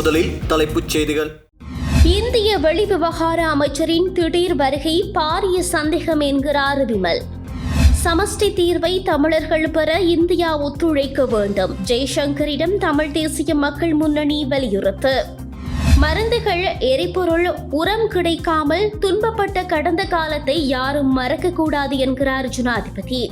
முதலில் தலைப்புச் செய்திகள். இந்திய வெளிவிவகார அமைச்சரின் திடீர் வருகை பாரிய சந்தேகம் என்கிறார் விமல். சமஷ்டி தீர்வை தமிழர்கள் பெற இந்தியா ஒத்துழைக்க வேண்டும். ஜெய்சங்கரிடம் தமிழ் தேசிய மக்கள் முன்னணி வலியுறுத்து. மருந்துகள் எரிபொருள் உரம் கிடைக்காமல் துன்பப்பட்ட கடந்த காலத்தை யாரும் மறக்கக்கூடாது என்கிறார் ஜனாதிபதி.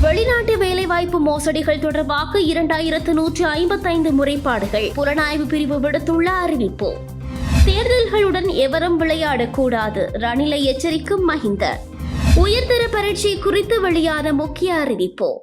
வெளிநாட்டு வேலைவாய்ப்பு மோசடிகள் தொடர்பாக இரண்டாயிரத்து நூற்று ஐம்பத்தைந்து முறைப்பாடுகள். புலனாய்வு பிரிவு விடுத்துள்ள அறிவிப்பு. தேர்தல்களுடன் எவரும் விளையாடக்கூடாது. ரணிலை எச்சரிக்கும் மஹிந்த. உயர்தர பரீட்சை குறித்து வெளியான முக்கிய அறிவிப்பு.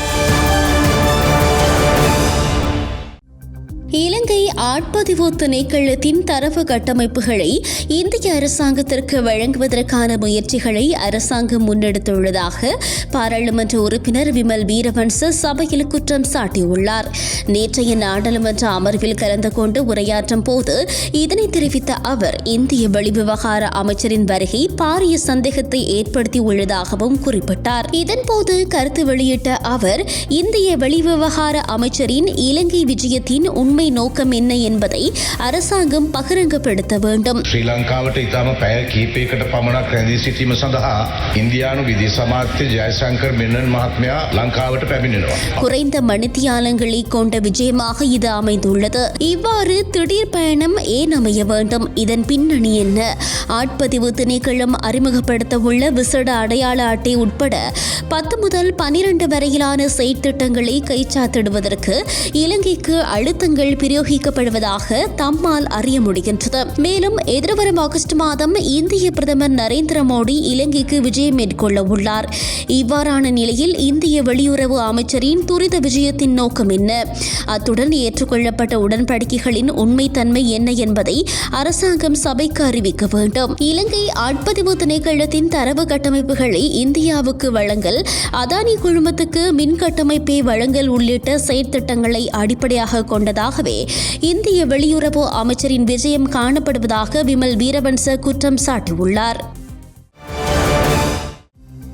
இலங்கை ஆட்பதிவு திணைக்களத்தின் தரவு கட்டமைப்புகளை இந்திய அரசாங்கத்திற்கு வழங்குவதற்கான முயற்சிகளை அரசாங்கம் முன்னெடுத்துள்ளதாக பாராளுமன்ற உறுப்பினர் விமல் வீரவன்ச சபையில் குற்றம் சாட்டியுள்ளார். நேற்றைய நாடாளுமன்ற அமர்வில் கலந்து கொண்டு உரையாற்றும் போது இதனை தெரிவித்த அவர் இந்திய வெளிவிவகார அமைச்சரின் வருகை பாரிய சந்தேகத்தை ஏற்படுத்தியுள்ளதாகவும் குறிப்பிட்டார். இதன்போது கருத்து வெளியிட்ட அவர் இந்திய வெளிவிவகார அமைச்சரின் இலங்கை விஜயத்தின் உண்மை நோக்கம் என்ன என்பதை அரசாங்கம் பகிரங்கப்படுத்த வேண்டும் ශ්‍රී ලංකාවට ඉතාම පැය කීපයකට පමණක් රැඳී සිටීම සඳහා ඉන්දයානු විදි සමාත්‍ය ජයසංකර් මෙන්නන් මහත්මයා ලංකාවට පැමිණෙනවා. குறைந்த மணித்தியாலங்களை கொண்ட விஜயமாக இது அமைந்துள்ளது இவ்வாறு திடீர் பயணம் ஏன் அமைய வேண்டும் இதன் பின்னணி என்ன ஆட்பதிவு திணைக்களம் அறிமுகப்படுத்த உள்ள விசேட அடையாள அட்டை உட்பட பத்து முதல் பனிரெண்டு வரையிலான செயற்திட்டங்களை கைச்சாத்திடுவதற்கு இலங்கைக்கு அழுத்தங்கள் பிரயோகிக்கப்படுவதாக தம்மால் அறிய முடிகின்றது. மேலும் எதிர்வரும் ஆகஸ்ட் மாதம் இந்திய பிரதமர் நரேந்திர மோடி இலங்கைக்கு விஜயம் மேற்கொள்ள உள்ளார். இவ்வாறான நிலையில் இந்திய வெளியுறவு அமைச்சரின் துரித விஜயத்தின் நோக்கம் என்ன? அத்துடன் ஏற்றுக்கொள்ளப்பட்ட உடன்படிக்கைகளின் உண்மைத்தன்மை என்ன என்பதை அரசாங்கம் சபைக்கு அறிவிக்க வேண்டும். இலங்கை ஆட்பதிவு திணைக்களத்தின் தரவு கட்டமைப்புகளை இந்தியாவுக்கு வழங்கல் அதானி குழுமத்துக்கு மின் கட்டமைப்பை வழங்கல் உள்ளிட்ட செயற்திட்டங்களை அடிப்படையாக கொண்டதாகவே இந்திய வெளியுறவு அமைச்சரின் விஜயம் காணப்படுவதாக விமல் வீரவன்ச குற்றம் சாட்டியுள்ளார்.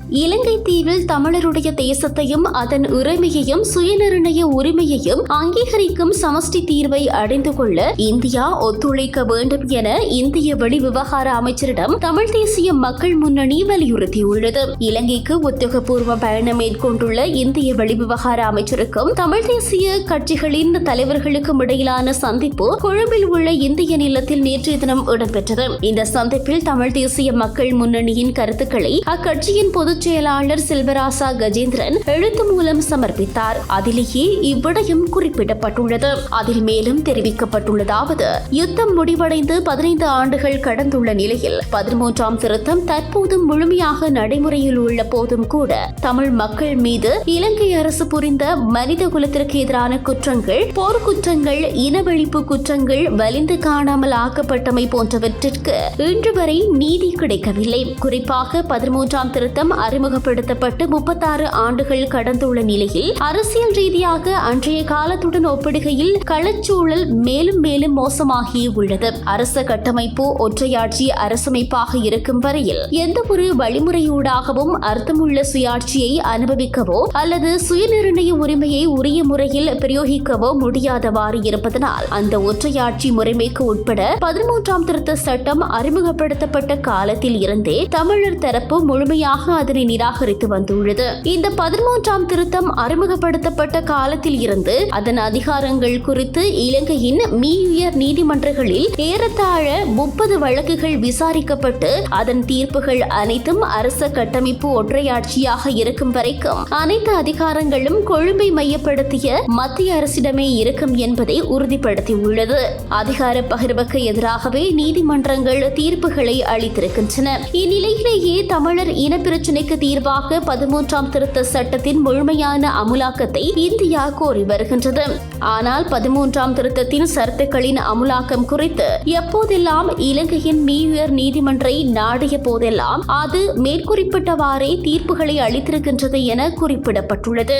இலங்கை தீவில் தமிழருடைய தேசத்தையும் அதன் உரிமையையும் சுயநிர்ணய உரிமையையும் அங்கீகரிக்கும் சமஷ்டி தீர்வை அடைந்து கொள்ள இந்தியா ஒத்துழைக்க வேண்டும் என இந்திய வெளிவிவகார அமைச்சரிடம் தமிழ் தேசிய மக்கள் முன்னணி வலியுறுத்தியுள்ளது. இலங்கைக்கு உத்தியோகபூர்வ பயணம் மேற்கொண்டுள்ள இந்திய வெளிவிவகார அமைச்சருக்கும் தமிழ் தேசிய கட்சிகளின் தலைவர்களுக்கும் இடையிலான சந்திப்பு கொழும்பில் உள்ள இந்திய நிலத்தில் நேற்றைய தினம் இடம்பெற்றது. இந்த சந்திப்பில் தமிழ் தேசிய மக்கள் முன்னணியின் கருத்துக்களை அக்கட்சியின் பொது பொதுச் செயலாளர் செல்வராசா கஜேந்திரன் எழுத்து மூலம் சமர்ப்பித்தார். அதிலேயே இவ்விடயம் குறிப்பிடப்பட்டுள்ளது. அதில் மேலும் தெரிவிக்கப்பட்டுள்ளதாவது யுத்தம் முடிவடைந்து பதினைந்து ஆண்டுகள் கடந்துள்ள நிலையில் பதிமூன்றாம் திருத்தம் தற்போதும் முழுமையாக நடைமுறையில் உள்ள போதும் கூட தமிழ் மக்கள் மீது இலங்கை அரசு புரிந்த மனித குலத்திற்கு எதிரான குற்றங்கள் போர்க்குற்றங்கள் இனவழிப்பு குற்றங்கள் வலிந்து காணாமல் ஆக்கப்பட்டமை போன்றவற்றிற்கு இன்று வரை நீதி கிடைக்கவில்லை. குறிப்பாக பதிமூன்றாம் திருத்தம் அறிமுகப்படுத்தப்பட்டு முப்பத்தாறு ஆண்டுகள் கடந்துள்ள நிலையில் அரசியல் ரீதியாக அன்றைய காலத்துடன் ஒப்பிடுகையில் களச்சூழல் மேலும் மேலும் மோசமாகி உள்ளது. அரச கட்டமைப்பு ஒற்றையாட்சி அரசமைப்பாக இருக்கும் வரையில் எந்த ஒரு வழிமுறையூடாகவும் அர்த்தமுள்ள சுயாட்சியை அனுபவிக்கவோ அல்லது சுயநிர்ணய உரிமையை உரிய முறையில் பிரயோகிக்கவோ முடியாதவாறு இருப்பதனால் அந்த ஒற்றையாட்சி முறைமைக்கு உட்பட பதிமூன்றாம் திருத்த சட்டம் அறிமுகப்படுத்தப்பட்ட காலத்தில் இருந்தே தமிழர் தரப்பு முழுமையாக அதனை நிராகரித்து வந்துள்ளது. இந்த பதிமூன்றாம் திருத்தம் அறிமுகப்படுத்தப்பட்ட காலத்தில் இருந்து அதன் அதிகாரங்கள் குறித்து இலங்கையின் மீயுயர் நீதிமன்றங்களில் ஏறத்தாழ முப்பது வழக்குகள் விசாரிக்கப்பட்டு அதன் தீர்ப்புகள் அனைத்தும் அரச கட்டமைப்பு ஒற்றையாட்சியாக இருக்கும் வரைக்கும் அனைத்து அதிகாரங்களும் கொழும்பை மையப்படுத்திய மத்திய அரசிடமே இருக்கும் என்பதை உறுதிப்படுத்தியுள்ளது. அதிகார பகிர்வுக்கு எதிராகவே நீதிமன்றங்கள் தீர்ப்புகளை அளித்திருக்கின்றன. இந்நிலையிலேயே தமிழர் இன பிரச்சினை இனப்பிரச்சினைக்கு தீர்வாக பதிமூன்றாம் திருத்த சட்டத்தின் முழுமையான அமுலாக்கத்தை இந்தியா கோரி வருகின்றது. ஆனால் பதிமூன்றாம் திருத்தத்தின் சர்த்துக்களின் அமுலாக்கம் குறித்து எப்போதெல்லாம் இலங்கையின் மீயுயர் நீதிமன்றை நாடிய போதெல்லாம் அது மேற்குறிப்பிட்டவாறே தீர்ப்புகளை அளித்திருக்கின்றது என குறிப்பிடப்பட்டுள்ளது.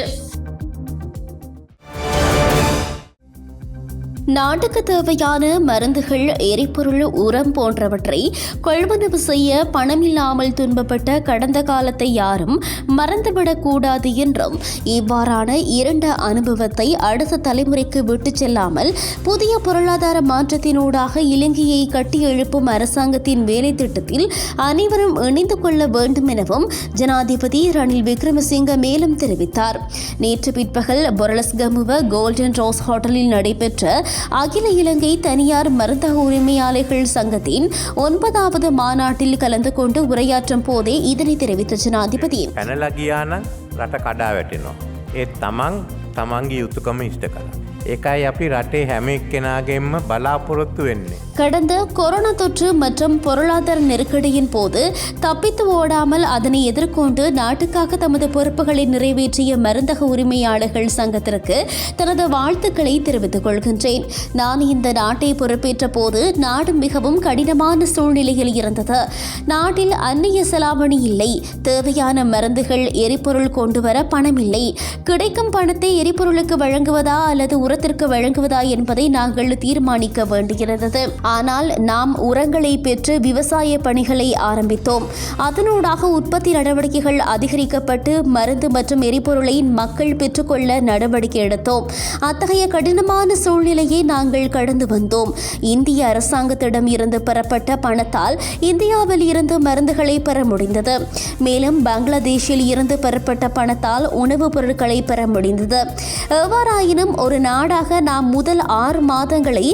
நாட்டுக்கு தேவையான மருந்துகள் எரிபொருள் உரம் போன்றவற்றை கொள்வனவு செய்ய பணமில்லாமல் துன்பப்பட்ட கடந்த காலத்தை யாரும் மறந்துவிடக்கூடாது என்றும் இவ்வாறான இரண்டு அனுபவத்தை அடுத்த தலைமுறைக்கு விட்டுச் செல்லாமல் புதிய பொருளாதார மாற்றத்தினூடாக இலங்கையை கட்டியெழுப்பும் அரசாங்கத்தின் வேலை திட்டத்தில் அனைவரும் இணைந்து கொள்ள வேண்டும் எனவும் ஜனாதிபதி ரணில் விக்ரமசிங்க மேலும் தெரிவித்தார். நேற்று பிற்பகல் பொரலஸ்கமுவ கோல்டன் ரோஸ் ஹோட்டலில் நடைபெற்ற அகில இலங்கை தனியார் மருந்தக உரிமையாளர்கள் சங்கத்தின் ஒன்பதாவது மாநாட்டில் கலந்து கொண்டு உரையாற்றும் போதே இதனை தெரிவித்த ஜனாதிபதி පැනලා ගියානම් රට කඩා වැටෙනවා. ඒත් තමන් තමන්ගේ යුතුකම ඉෂ්ට කළ. ඒකයි අපි රටේ හැම එක්කෙනගෙන්ම බලාපොරොත්තු වෙන්නේ. கடந்த கொரோனா தொற்று மற்றும் பொருளாதார நெருக்கடியின் போது தப்பித்து ஓடாமல் அதனை எதிர்கொண்டு நாட்டுக்காக தமது பொறுப்புகளை நிறைவேற்றிய மருந்தக உரிமையாளர்கள் சங்கத்திற்கு தனது வாழ்த்துக்களை தெரிவித்துக் கொள்கின்றேன் நான் இந்த நாட்டை பொறுப்பேற்ற போது நாடு மிகவும் கடினமான சூழ்நிலையில் இருந்தது நாட்டில் அந்நிய செலாவணி இல்லை தேவையான மருந்துகள் எரிபொருள் கொண்டு வர பணம் இல்லை கிடைக்கும் பணத்தை எரிபொருளுக்கு வழங்குவதா அல்லது உரத்திற்கு வழங்குவதா என்பதை நாங்கள் தீர்மானிக்க வேண்டியிருந்தது. ஆனால் நாம் உரங்களை பெற்று விவசாய பணிகளை ஆரம்பித்தோம். அதனூடாக உற்பத்தி நடவடிக்கைகள் அதிகரிக்கப்பட்டு மருந்து மற்றும் எரிபொருளை மக்கள் பெற்றுக்கொள்ள நடவடிக்கை எடுத்தோம். அத்தகைய கடினமான சூழ்நிலையை நாங்கள் கடந்து வந்தோம். இந்திய அரசாங்கத்திடம் இருந்து பெறப்பட்ட பணத்தால் இந்தியாவில் இருந்து மருந்துகளை பெற முடிந்தது. மேலும் பங்களாதேஷில் இருந்து பெறப்பட்ட பணத்தால் உணவுப் பொருட்களை பெற முடிந்தது. எவ்வாறாயினும் ஒரு நாடாக நாம் முதல் ஆறு மாதங்களை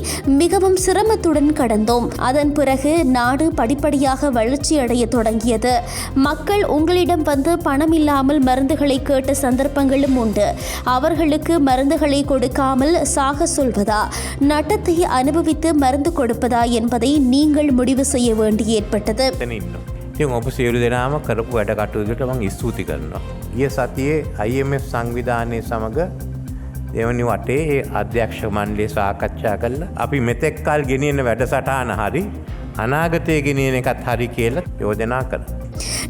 மிகவும் சிரமத்துடன் கடந்தோம் அதன் பிறகு நாடு படிப்படியாக வளர்ச்சி அடைய தொடங்கியது மக்கள் உங்களிடம் வந்து பணம் இல்லாமல் மருந்துகளை கேட்ட சந்தர்ப்பங்களும் உண்டு அவர்களுக்கு மருந்துகளை கொடுக்காமல் சாக சொல்வதா நட்டத்தை அனுபவித்து மருந்து கொடுப்பதா என்பதை நீங்கள் முடிவு செய்ய வேண்டி ஏற்பட்டது එතන ඉන්න. ඉතින් ඔබ සියලු දෙනාම කරපු වැඩ කටයුතුට මං ස්තුති කරනවා. ඒ සතියේ IMF සංවිධානය සමඟ දෙවනි වටේ ඒ අධ්‍යක්ෂ මණ්ඩලේ සාකච්ඡා කරලා අපි මෙතෙක්කල් ගෙනියන වැඩසටාන හරි අනාගතය ගෙනියන එකත් හරි කියල යෝජනා කර.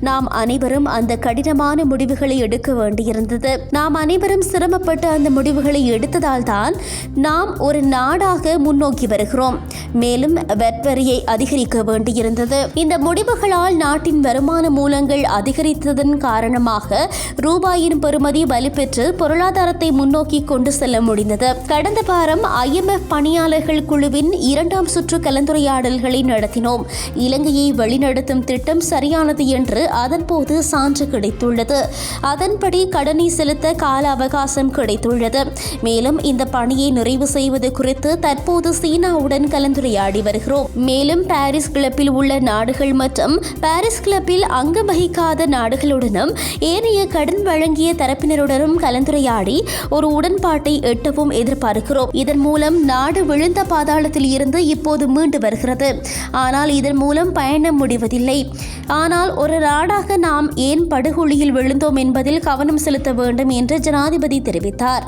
நாம் அனைவரும் அந்த கடினமான முடிவுகளை எடுக்க வேண்டியிருந்தது. நாம் அனைவரும் சிரமப்பட்டு அந்த முடிவுகளை எடுத்ததால் தான் நாம் ஒரு நாடாக முன்னோக்கி வருகிறோம். மேலும் வெட்வரியை அதிகரிக்க வேண்டியிருந்தது. இந்த முடிவுகளால் நாட்டின் வருமான மூலங்கள் அதிகரித்ததன் காரணமாக ரூபாயின் பெறுமதி வலுப்பெற்று பொருளாதாரத்தை முன்னோக்கி கொண்டு செல்ல முடிந்தது. கடந்த வாரம் ஐஎம்எஃப் பணியாளர்கள் குழுவின் இரண்டாம் சுற்று கலந்துரையாடல்களை நடத்தினோம். இலங்கையை வழிநடத்தும் திட்டம் சரியானது என்று அதன்போது சான்று கிடைத்துள்ளது. அதன்படி கடனை செலுத்த கால அவகாசம் கிடைத்துள்ளது. மேலும் இந்த பணியை நிறைவு செய்வது குறித்து தற்போது சீனாவுடன் கலந்துரையாடி வருகிறோம். மேலும் பாரிஸ் கிளப்பில் உள்ள நாடுகள் மற்றும் பாரிஸ் கிளப்பில் அங்கம் வகிக்காத நாடுகளுடனும் ஏனைய கடன் வழங்கிய தரப்பினருடனும் கலந்துரையாடி ஒரு உடன்பாட்டை எட்டவும் எதிர்பார்க்கிறோம். இதன் மூலம் நாடு விழுந்த பாதாளத்தில் இருந்து இப்போது மீண்டு வருகிறது. ஆனால் இதன் மூலம் பயணம் முடிவதில்லை. ஆனால் ஒரு நாடாக நாம் ஏன் படுகொலியில் விழுந்தோம் என்பதில் கவனம் செலுத்த வேண்டும் என்று ஜனாதிபதி தெரிவித்தார்.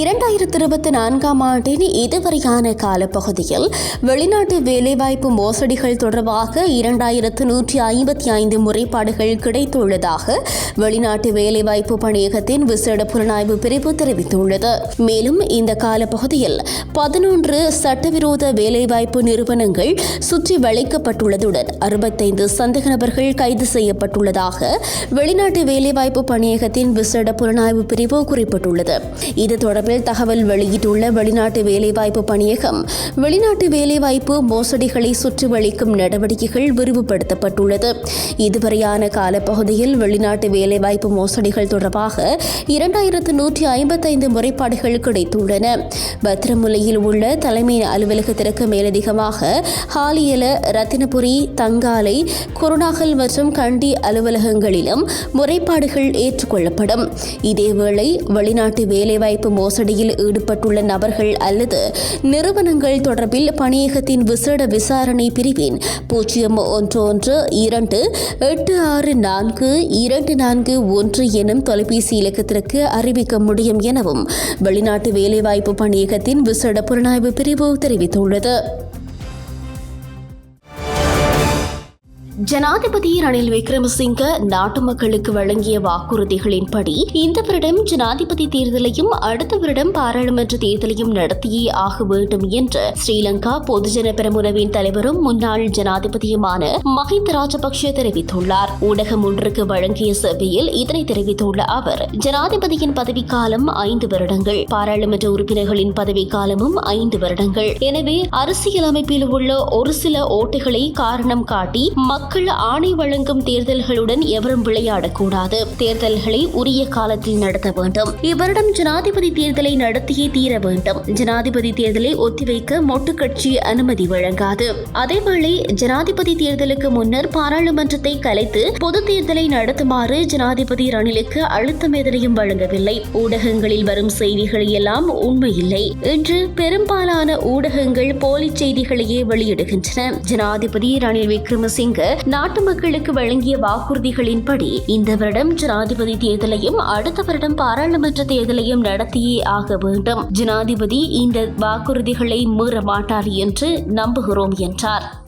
இரண்டாயிரத்தி இருபத்தி நான்காம் ஆண்டின் இதுவரையான காலப்பகுதியில் வெளிநாட்டு வேலைவாய்ப்பு மோசடிகள் தொடர்பாக இரண்டாயிரத்து நூற்றி ஐம்பத்தி ஐந்து முறைப்பாடுகள் கிடைத்துள்ளதாக வெளிநாட்டு வேலைவாய்ப்பு பணியகத்தின் விசேட புலனாய்வு பிரிவு தெரிவித்துள்ளது. மேலும் இந்த காலப்பகுதியில் பதினொன்று சட்டவிரோத வேலைவாய்ப்பு நிறுவனங்கள் சுற்றி வளைக்கப்பட்டுள்ளதுடன் அறுபத்தைந்து சந்தேக நபர்கள் கைது செய்யப்பட்டுள்ளதாக வெளிநாட்டு வேலைவாய்ப்பு பணியகத்தின் விசேட புலனாய்வு பிரிவு குறிப்பிட்டுள்ளது. இது தொடர்பில் தகவல் வெளியிட்டுள்ள வெளிநாட்டு வேலைவாய்ப்பு பணியகம் வெளிநாட்டு வேலைவாய்ப்பு மோசடிகளை சுற்றிவளிக்கும் நடவடிக்கைகள் விரிவுபடுத்தப்பட்டுள்ளது. இதுவரையான காலப்பகுதியில் வெளிநாட்டு வேலைவாய்ப்பு மோசடிகள் தொடர்பாக இரண்டாயிரத்து நூற்றி ஐம்பத்தைந்து முறைப்பாடுகள் கிடைத்துள்ளன. பத்திரமுலையில் உள்ள தலைமை அலுவலகத்திற்கு மேலதிகமாக ஹாலியல ரத்தினபுரி தங்காலை குருநாகல் மற்றும் கண்டி அலுவலகங்களிலும் முறைப்பாடுகள் ஏற்றுக்கொள்ளப்படும். இதேவேளை வெளிநாட்டு வேலைவாய்ப்பு மோசடியில் ஈடுபட்டுள்ள நபர்கள் அல்லது நிறுவனங்கள் தொடர்பில் பணியகத்தின் விசேட விசாரணை பிரிவின் பூஜ்ஜியம் ஒன்று ஒன்று இரண்டு எட்டு ஆறு நான்கு இரண்டு நான்கு ஒன்று எனும் தொலைபேசி இலக்கத்திற்கு அறிவிக்க முடியும் எனவும் வெளிநாட்டு வேலைவாய்ப்பு பணியகத்தின் விசேட புலனாய்வு பிரிவு தெரிவித்துள்ளது. ஜனாதிபதி ரணில் விக்ரமசிங்க நாட்டு மக்களுக்கு வழங்கிய வாக்குறுதிகளின்படி இந்த வருடம் ஜனாதிபதி தேர்தலையும் அடுத்த வருடம் பாராளுமன்ற தேர்தலையும் நடத்தியே ஆக வேண்டும் என்று ஸ்ரீலங்கா பொதுஜன பெரமுனவின் தலைவரும் முன்னாள் ஜனாதிபதியுமான மஹிந்த ராஜபக்ஷ தெரிவித்துள்ளார். ஊடகம் ஒன்றுக்கு வழங்கிய சேவையில் இதனை தெரிவித்துள்ள அவர் ஜனாதிபதியின் பதவிக்காலம் ஐந்து வருடங்கள் பாராளுமன்ற உறுப்பினர்களின் பதவிக்காலமும் ஐந்து வருடங்கள். எனவே அரசியல் அமைப்பில் உள்ள ஒரு சில ஓட்டுகளை காரணம் காட்டி மக்கள் மக்கள் ஆணை வழங்கும் தேர்தல்களுடன் எவரும் விளையாடக்கூடாது. தேர்தல்களை உரிய காலத்தில் நடத்த வேண்டும். இவரிடம் ஜனாதிபதி தேர்தலை நடத்தியே தீர வேண்டும். ஜனாதிபதி தேர்தலை ஒத்திவைக்க மொட்டு கட்சி அனுமதி வழங்காது. அதேவேளை ஜனாதிபதி தேர்தலுக்கு முன்னர் பாராளுமன்றத்தை கலைத்து பொது தேர்தலை நடத்துமாறு ஜனாதிபதி ரணிலுக்கு அழுத்தம் எதனையும் வழங்கவில்லை. ஊடகங்களில் வரும் செய்திகள் எல்லாம் உண்மையில்லை. இன்று பெரும்பாலான ஊடகங்கள் போலி செய்திகளையே வெளியிடுகின்றன. ஜனாதிபதி ரணில் விக்ரமசிங்க நாட்டு மக்களுக்கு வழங்கிய வாக்குறுதிகளின்படி இந்த வருடம் ஜனாதிபதி தேர்தலையும் அடுத்த வருடம் பாராளுமன்ற தேர்தலையும் நடத்தியே ஆக வேண்டும். ஜனாதிபதி இந்த வாக்குறுதிகளை மீற மாட்டார் என்று நம்புகிறோம் என்றார்.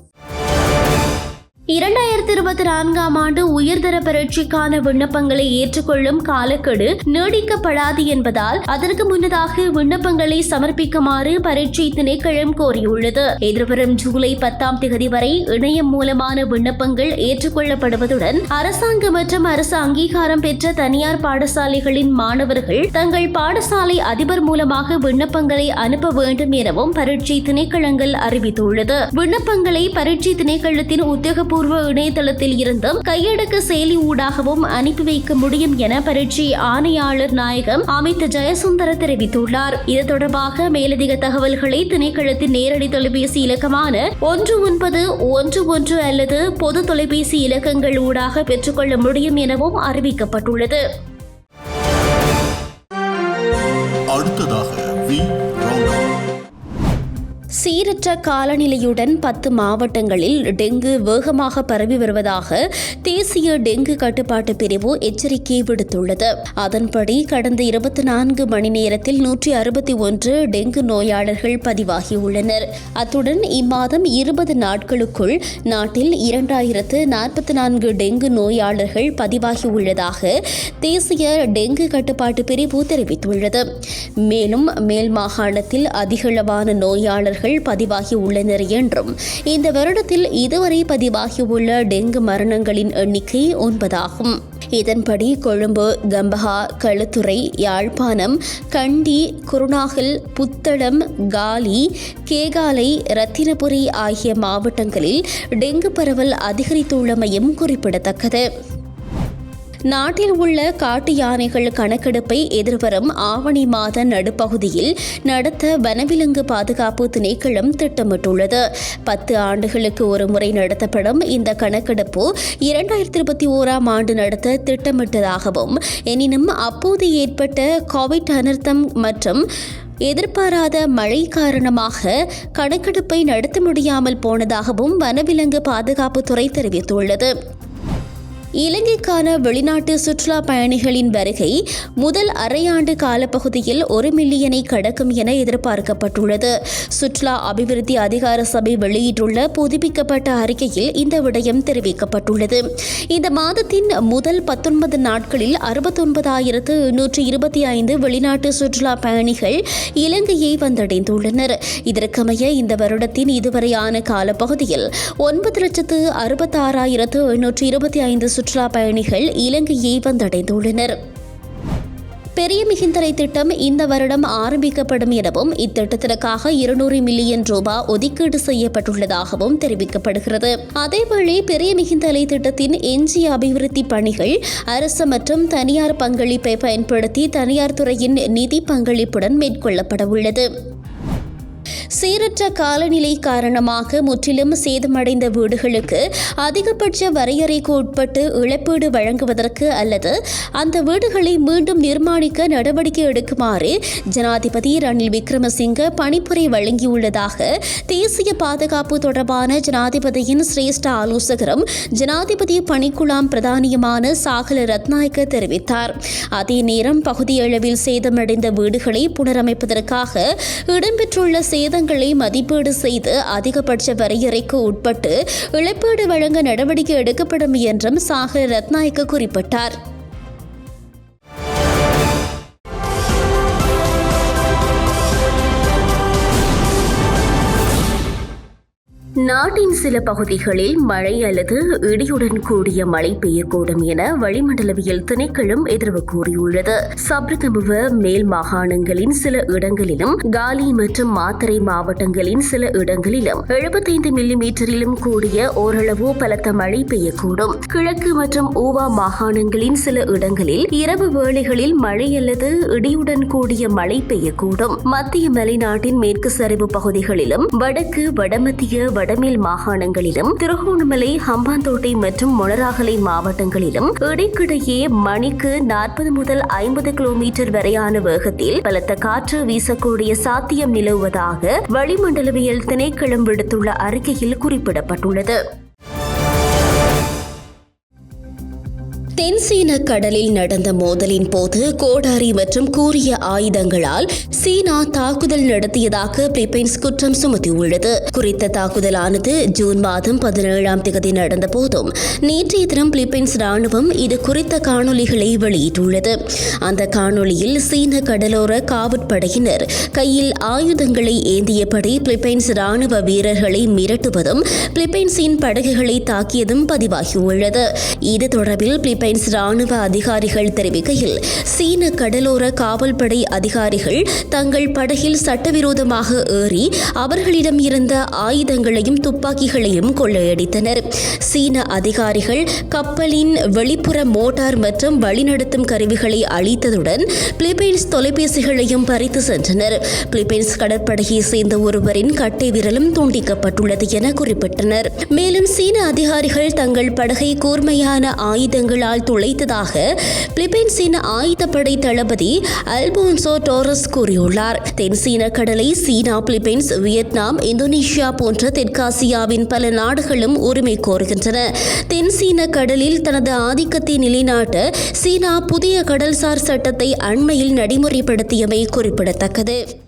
இரண்டாயிரத்தி இருபத்தி நான்காம் ஆண்டு உயர்தர பரீட்சைக்கான விண்ணப்பங்களை ஏற்றுக்கொள்ளும் காலக்கெடு நீடிக்கப்படாது என்பதால் அதற்கு முன்னதாக விண்ணப்பங்களை சமர்ப்பிக்குமாறு பரீட்சை திணைக்களம் கோரியுள்ளது. எதிர்வரும் ஜூலை பத்தாம் தேதி வரை இணையம் மூலமான விண்ணப்பங்கள் ஏற்றுக்கொள்ளப்படுவதுடன் அரசாங்க மற்றும் அரசு அங்கீகாரம் பெற்ற தனியார் பாடசாலைகளின் மாணவர்கள் தங்கள் பாடசாலை அதிபர் மூலமாக விண்ணப்பங்களை அனுப்ப வேண்டும் எனவும் பரீட்சை திணைக்களங்கள் அறிவித்துள்ளது. விண்ணப்பங்களை பரீட்சை திணைக்களத்தின் உத்தியோகபூர்வ இணையதளத்தில் இருந்தும் கையடக்க செயலி ஊடாகவும் அனுப்பி வைக்க முடியும் என பரீட்சை ஆணையாளர் நாயகம் அமித் ஜெயசுந்தர தெரிவித்துள்ளார். இது தொடர்பாக மேலதிக தகவல்களை திணைக்களத்தின் நேரடி தொலைபேசி இலக்கமான ஒன்று ஒன்பது ஒன்று ஒன்று அல்லது பொது தொலைபேசி இலக்கங்கள் ஊடாக பெற்றுக்கொள்ள முடியும் எனவும் அறிவிக்கப்பட்டுள்ளது. அடுத்ததாக சீரற்ற காலநிலையுடன் பத்து மாவட்டங்களில் டெங்கு வேகமாக பரவி வருவதாக தேசிய டெங்கு கட்டுப்பாட்டு பிரிவு எச்சரிக்கை விடுத்துள்ளது. அதன்படி கடந்த இருபத்தி நான்கு மணி நேரத்தில் நூற்றி அறுபத்தி ஒன்று டெங்கு நோயாளர்கள் பதிவாகியுள்ளனர். அத்துடன் இம்மாதம் இருபது நாட்களுக்குள் நாட்டில் இரண்டாயிரத்து நாற்பத்தி நான்கு டெங்கு நோயாளர்கள் பதிவாகியுள்ளதாக தேசிய டெங்கு கட்டுப்பாட்டு பிரிவு தெரிவித்துள்ளது. மேலும் மேல் மாகாணத்தில் அதிகளவான நோயாளர்கள் பதிவாகி உள்ளனர் என்றும் இந்த வருடத்தில் இதுவரை பதிவாகியுள்ள டெங்கு மரணங்களின் எண்ணிக்கை ஒன்பதாகும். இதன்படி கொழும்பு கம்பஹா களுத்துறை யாழ்ப்பாணம் கண்டி குருநாகல் புத்தளம் காலி கேகாலை ரத்தினபுரி ஆகிய மாவட்டங்களில் டெங்கு பரவல் அதிகரித்துள்ளமையும் குறிப்பிடத்தக்கது. நாட்டில் உள்ள காட்டு யானைகள் கணக்கெடுப்பை எதிர்வரும் ஆவணி மாத நடுப்பகுதியில் நடத்த வனவிலங்கு பாதுகாப்பு திணைக்களம் திட்டமிட்டுள்ளது. பத்து ஆண்டுகளுக்கு ஒரு முறை நடத்தப்படும் இந்த கணக்கெடுப்பு இரண்டாயிரத்தி இருபத்தி ஓராம் ஆண்டு நடத்த திட்டமிட்டதாகவும் எனினும் அப்போது ஏற்பட்ட கோவிட் அனர்த்தம் மற்றும் எதிர்பாராத மழை காரணமாக கணக்கெடுப்பை நடத்த முடியாமல் போனதாகவும் வனவிலங்கு பாதுகாப்புத்துறை தெரிவித்துள்ளது. இலங்கைக்கான வெளிநாட்டு சுற்றுலா பயணிகளின் வருகை முதல் அரையாண்டு காலப்பகுதியில் ஒரு மில்லியனை கடக்கும் என எதிர்பார்க்கப்பட்டுள்ளது. சுற்றுலா அபிவிருத்தி அதிகார சபை வெளியிட்டுள்ள புதுப்பிக்கப்பட்ட அறிக்கையில் இந்த விடயம் தெரிவிக்கப்பட்டுள்ளது. இந்த மாதத்தின் முதல் பத்தொன்பது நாட்களில் அறுபத்தொன்பதாயிரத்து நூற்றி இருபத்தி ஐந்து வெளிநாட்டு சுற்றுலா பயணிகள் இலங்கையை வந்தடைந்துள்ளனர். இதற்கமைய இந்த வருடத்தின் இதுவரையான காலப்பகுதியில் ஒன்பது லட்சத்து அறுபத்தாறாயிரத்து எண்ணூற்று இருபத்தி ஐந்து சுற்றுலா பயணிகள் இலங்கையை வந்தடைந்துள்ளனர். பெரிய மிகிந்தரை திட்டம் இந்த வருடம் ஆரம்பிக்கப்படும் எனவும் இத்திட்டத்திற்காக இருநூறு மில்லியன் ரூபாய் ஒதுக்கீடு செய்யப்பட்டுள்ளதாகவும் தெரிவிக்கப்படுகிறது. அதேவேளை பெரிய மிகிந்தலை திட்டத்தின் எஞ்சிய அபிவிருத்தி பணிகள் அரசு மற்றும் தனியார் பங்களிப்பை பயன்படுத்தி தனியார் துறையின் நிதி பங்களிப்புடன் மேற்கொள்ளப்பட உள்ளது சீரற்ற காலநிலை காரணமாக முற்றிலும் சேதமடைந்த வீடுகளுக்கு அதிகபட்ச வரையறைக்கு உட்பட்டு இழப்பீடு வழங்குவதற்கு அல்லது அந்த வீடுகளை மீண்டும் நிர்மாணிக்க நடவடிக்கை எடுக்குமாறு ஜனாதிபதி ரணில் விக்ரமசிங்க பணிப்புரை வழங்கியுள்ளதாக தேசிய பாதுகாப்பு தொடர்பான ஜனாதிபதியின் சிரேஷ்ட ஆலோசகரும் ஜனாதிபதி பணிக்குழாம் பிரதானியுமான சாகல ரத்நாயக்க தெரிவித்தார். அதே நேரம் பகுதியளவில் சேதமடைந்த வீடுகளை புனரமைப்பதற்காக இடம்பெற்றுள்ள சேத சேதங்களை மதிப்பீடு செய்து அதிகபட்ச வரையறைக்கு உட்பட்டு இழப்பீடு வழங்க நடவடிக்கை எடுக்கப்படும் என்றும் சாகர் ரத்நாயக்க குறிப்பிட்டார். நாட்டின் சில பகுதிகளில் மழை அல்லது இடியுடன் கூடிய மழை பெய்யக்கூடும் என வளிமண்டலவியல் திணைக்களம் எதிர்வு கூறியுள்ளது. சப்ரதமுவ மேல் மாகாணங்களின் சில இடங்களிலும் காலி மற்றும் மாத்தரை மாவட்டங்களின் சில இடங்களிலும் எழுபத்தைந்து மில்லிமீட்டரிலும் கூடிய ஓரளவு பலத்த மழை பெய்யக்கூடும் கிழக்கு மற்றும் ஊவா மாகாணங்களின் சில இடங்களில் இரவு வேளைகளில் மழை அல்லது இடியுடன் கூடிய மழை பெய்யக்கூடும் மத்திய மலைநாட்டின் மேற்கு சரிவு பகுதிகளிலும் வடக்கு வடமத்திய வடமேல் மாகாணங்களிலும் திருகோணமலை ஹம்பாந்தோட்டை மற்றும் மொனராகலை மாவட்டங்களிலும் இடைக்கிடையே மணிக்கு நாற்பது முதல் ஐம்பது கிலோமீட்டர் வரையான வேகத்தில் பலத்த காற்று வீசக்கூடிய சாத்தியம் நிலவுவதாக வளிமண்டலவியல் திணைக்களம் விடுத்துள்ள அறிக்கையில் குறிப்பிடப்பட்டுள்ளது. தென்சீன கடலில் நடந்த மோதலின் போது கோடாரி மற்றும் கூறிய ஆயுதங்களால் சீனா தாக்குதல் நடத்தியதாக பிலிப்பைன்ஸ் குற்றம் சுமத்தியுள்ளது. குறித்த தாக்குதலானது ஜூன் மாதம் பதினேழாம் தேதி நடந்த போதும் நேற்றைய தினம் பிலிப்பைன்ஸ் ராணுவம் இது குறித்த காணொலிகளை வெளியிட்டுள்ளது. அந்த காணொலியில் சீன கடலோர காவற்படையினர் கையில் ஆயுதங்களை ஏந்தியபடி பிலிப்பைன்ஸ் ராணுவ வீரர்களை மிரட்டுவதும் பிலிப்பைன்ஸின் படகுகளை தாக்கியதும் பதிவாகியுள்ளது. இது தொடர்பில் பிலிப்பைன்ஸ் ராணுவ அதிகாரிகள் தெரிவிக்கையில் சீன கடலோர காவல்படை அதிகாரிகள் தங்கள் படகில் சட்டவிரோதமாக ஏறி அவர்களிடம் இருந்த ஆயுதங்களையும் துப்பாக்கிகளையும் கொள்ளையடித்தனர். சீன அதிகாரிகள் கப்பலின் வெளிப்புற மோட்டார் மற்றும் வழிநடத்தும் கருவிகளை அழித்ததுடன் பிலிப்பைன்ஸ் தொலைபேசிகளையும் பறித்து சென்றனர். பிலிப்பைன்ஸ் கடற்படையை சேர்ந்த ஒருவரின் கட்டை விரலும் துண்டிக்கப்பட்டுள்ளது என குறிப்பிட்டனர். மேலும் சீன அதிகாரிகள் தங்கள் படகை கூர்மையான ஆயுதங்களால் துளைத்ததாக பிலிப்பைன்ஸின் ஆயுதப்படை தளபதி அல்போன்சோ டோரஸ் கூறியுள்ளார். தென் சீன கடலை சீனா பிலிப்பைன்ஸ் வியட்நாம் இந்தோனேஷியா போன்ற தெற்காசியாவின் பல நாடுகளும் உரிமை கோருகின்றன. தென் சீன கடலில் தனது ஆதிக்கத்தை நிலைநாட்ட சீனா புதிய கடல்சார் சட்டத்தை அண்மையில் நடைமுறைப்படுத்தியமை குறிப்பிடத்தக்கது.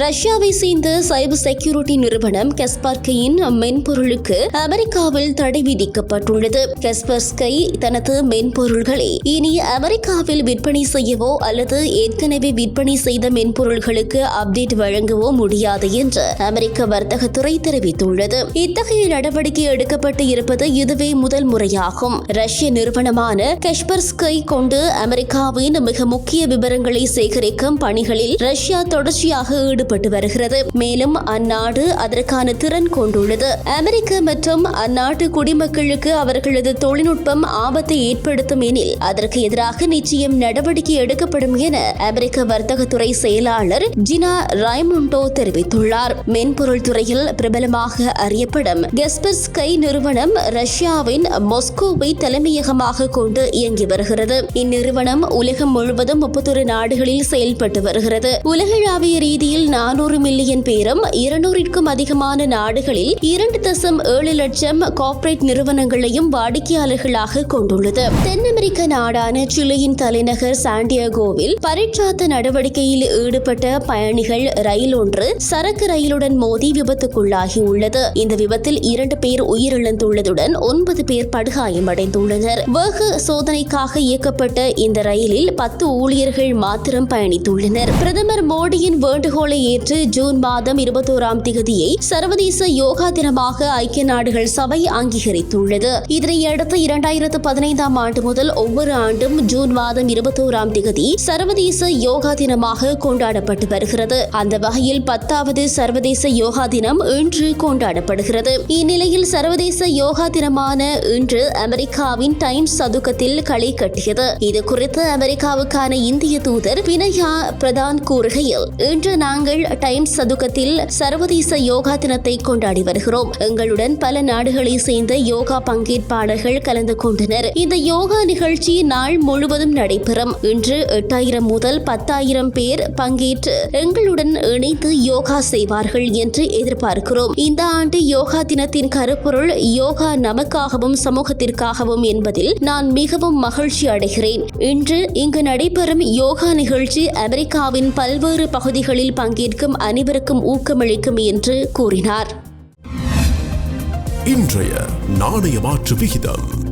ரஷ்யாவை சேர்ந்த சைபர் செக்யூரிட்டி நிறுவனம் கெஸ்பர்கையின் மென்பொருளுக்கு அமெரிக்காவில் தடை விதிக்கப்பட்டுள்ளது. கெஸ்பர்ஸ்கை தனது மென்பொருள்களை இனி அமெரிக்காவில் விற்பனை செய்யவோ அல்லது ஏற்கனவே விற்பனை செய்த மென்பொருள்களுக்கு அப்டேட் வழங்கவோ முடியாது என்று அமெரிக்க வர்த்தகத்துறை தெரிவித்துள்ளது. இத்தகைய நடவடிக்கை எடுக்கப்பட்டு இருப்பது இதுவே முதல் முறையாகும். ரஷ்ய நிறுவனமான கெஸ்பர்ஸ்கை கொண்டு அமெரிக்காவின் மிக முக்கிய விவரங்களை சேகரிக்கும் பணிகளில் ரஷ்யா தொடர்ச்சியாக ஈடுபட்டு வருகிறது. மேலும் அந்நாடு அதற்கான திறன் கொண்டுள்ளது. அமெரிக்க மற்றும் அந்நாட்டு குடிமக்களுக்கு அவர்களது தொழில்நுட்பம் ஆபத்தை ஏற்படுத்தும் எனில் அதற்கு எதிராக நிச்சயம் நடவடிக்கை எடுக்கப்படும் என அமெரிக்க வர்த்தகத்துறை செயலாளர் ஜினா ராய்முண்டோ தெரிவித்துள்ளார். மென்பொருள் துறையில் பிரபலமாக அறியப்படும் கெஸ்பர்ஸ்கை நிறுவனம் ரஷ்யாவின் மொஸ்கோவை தலைமையகமாக கொண்டு இயங்கி வருகிறது. இந்நிறுவனம் உலகம் முழுவதும் முப்பத்தொரு நாடுகளில் செயல்பட்டு வருகிறது. உலகளாவிய ரீதியில் நானூறு மில்லியன் பேரும் இருநூறிற்கும் அதிகமான நாடுகளில் இரண்டு தசம் ஏழு லட்சம் கார்ப்பரேட் நிறுவனங்களையும் வாடிக்கையாளர்களாக கொண்டுள்ளது. தென் அமெரிக்க நாடான சிலியின் தலைநகர் சாண்டியாகோவில் பரீட்சாத்த நடவடிக்கையில் ஈடுபட்ட பயணிகள் ரயில் ஒன்று சரக்கு ரயிலுடன் மோதி விபத்துக்குள்ளாகியுள்ளது இந்த விபத்தில் இரண்டு பேர் உயிரிழந்துள்ளதுடன் ஒன்பது பேர் படுகாயமடைந்துள்ளனர். வேக சோதனைக்காக இயக்கப்பட்ட இந்த ரயிலில் பத்து ஊழியர்கள் மாத்திரம் பயணித்துள்ளனர். பிரதமர் மோடியின் வேண்டுகோளை ஏற்று ஜூன் மாதம் இருபத்தோராம் திகதியை சர்வதேச யோகா தினமாக ஐக்கிய நாடுகள் சபை அங்கீகரித்துள்ளது. இதனையடுத்து இரண்டாயிரத்து பதினைந்தாம் ஆண்டு முதல் ஒவ்வொரு ஆண்டும் ஜூன் மாதம் இருபத்தோராம் திகதி சர்வதேச யோகா தினமாக கொண்டாடப்பட்டு வருகிறது. அந்த வகையில் பத்தாவது சர்வதேச யோகா தினம் இன்று கொண்டாடப்படுகிறது. இந்நிலையில் சர்வதேச யோகா தினமான இன்று அமெரிக்காவின் டைம்ஸ் சதுக்கத்தில் களை கட்டியது. இது குறித்து அமெரிக்காவுக்கான இந்திய தூதர் வினயா பிரதான் கூறுகையில் இன்று நாங்கள் நாங்கள் டைம்ஸ் சதுக்கத்தில் சர்வதேச யோகா தினத்தை கொண்டாடி வருகிறோம். எங்களுடன் பல நாடுகளை சேர்ந்த யோகா பங்கேற்பாளர்கள் கலந்து கொண்டனர். இந்த யோகா நிகழ்ச்சி நாள் முழுவதும் நடைபெறும். இன்று எட்டாயிரம் முதல் பத்தாயிரம் பேர் பங்கேற்று எங்களுடன் இணைந்து யோகா செய்வார்கள் என்று எதிர்பார்க்கிறோம். இந்த ஆண்டு யோகா தினத்தின் கருப்பொருள் யோகா நமக்காகவும் சமூகத்திற்காகவும் என்பதில் நான் மிகவும் மகிழ்ச்சி அடைகிறேன். இன்று இங்கு நடைபெறும் யோகா நிகழ்ச்சி அமெரிக்காவின் பல்வேறு பகுதிகளில் பங்கேற்கும் அனைவருக்கும் ஊக்கமளிக்கும் என்று கூறினார். இன்றைய நாணய மாற்று விகிதம்.